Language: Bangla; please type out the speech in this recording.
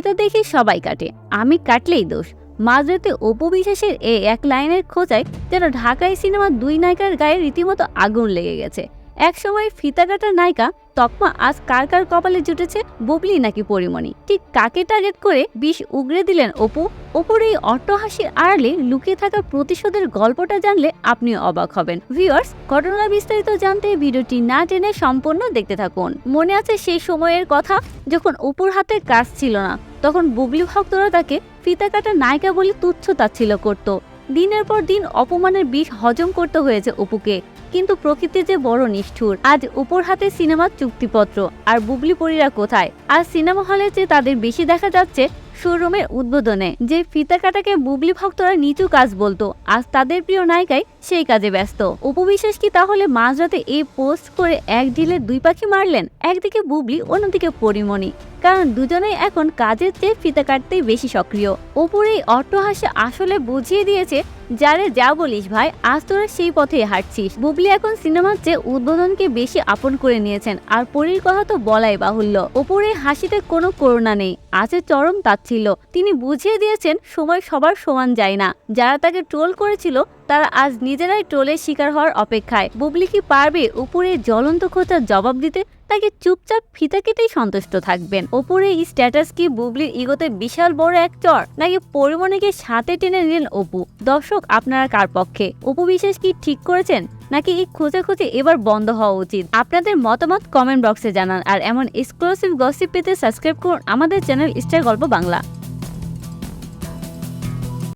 ফিতা দেখি সবাই কাটে। আমি কাটলেই দোষ। মাঝরাতে অপবিশ্বাসের এই এক লাইনের খোঁজায় যেন ঢাকাই সিনেমার দুই নায়িকার গায়ে রীতিমতো আগুন লেগে গেছে। একসময় ফিতা কাটার নায়িকা তকমা আজ কার কার কপালে জুটেছে বুবলি নাকি পরিমণি? ঠিক কাকে টার্গেট করে বিষ উগরে দিলেন অপু? অপুর এই অট্টহাসির আড়ালে লুকিয়ে থাকা প্রতিশোধের গল্পটা জানলে আপনিও অবাক হবেন। ভিউয়ার্স ঘটনা বিস্তারিত জানতে ভিডিওটি না টেনে সম্পূর্ণ দেখতে থাকুন। মনে আছে সেই সময়ের কথা যখন অপুর হাতে কাজ ছিল না, তখন বুবলি ভক্তরা তাকে ফিতা কাটা নায়িকা বলে তুচ্ছ তাচ্ছিল্য করত। দিনের পর দিন অপমানের বিষ হজম করতে হয়েছে অপুকে। কিন্তু প্রকৃতি যে বড় নিষ্ঠুর, আজ উপর হাতে সিনেমার চুক্তিপত্র। আর বুবলি পরীরা কোথায়? আর সিনেমা হলে যে তাদের বেশি দেখা যাচ্ছে, শোরুমের উদ্বোধনে। যে ফিতা কাটাকে বুবলি ভক্তরা নিচু কাজ বলতো, আজ তাদের প্রিয় নায়িকাই সেই কাজে ব্যস্ত। উপবিশ্বাস কি তাহলে মাঝরাতে এই পোস্ট করে এক ঢিলে দুই পাখি মারলেন? একদিকে বুবলি, অন্যদিকে পরিমণি। কারণ দুজনেই এখন কাজের চেয়ে ফিতা কাটতেই বেশি সক্রিয়। ওপর এই অট্টহাসে আসলে বুঝিয়ে দিয়েছে, যারে যা বলিস ভাই, আজ তোরা সেই পথে হাঁটছিস। বুবলি এখন সিনেমার চেয়ে উদ্বোধনকে বেশি আপন করে নিয়েছেন। আর পরীর কথা তো বলাই বাহুল্য। ওপরে হাসিতে কোনো করুণা নেই। আছে চরম তাচ্ছিল তিনি বুঝিয়ে দিয়েছেন, সময় সবার সমান যায় না। যারা তাকে ট্রোল করেছিল, তারা আজ নিজেরাই ট্রোলের শিকার হওয়ার অপেক্ষায়। বুবলি কি পারবে উপরে জ্বলন্ত খোঁচার জবাব দিতে? তাকে চুপচাপ ফিতা কেটেই সন্তুষ্ট থাকবেন? ওপরে এই স্ট্যাটাস কি বুবলির ইগোতে বিশাল বড় এক চর? নাকি পরিমণিকে সাথে টেনে নিলেন অপু? দর্শক, আপনারা কার পক্ষে? অপু বিশ্বাস কি ঠিক করেছেন? নাকি এই খুঁজে খুঁজে এবার বন্ধ হওয়া উচিত? আপনাদের মতামত কমেন্ট বক্সে জানান। আর এমন এক্সক্লুসিভ গসিপ পেতে সাবস্ক্রাইব করুন আমাদের চ্যানেল স্টার গল্প বাংলা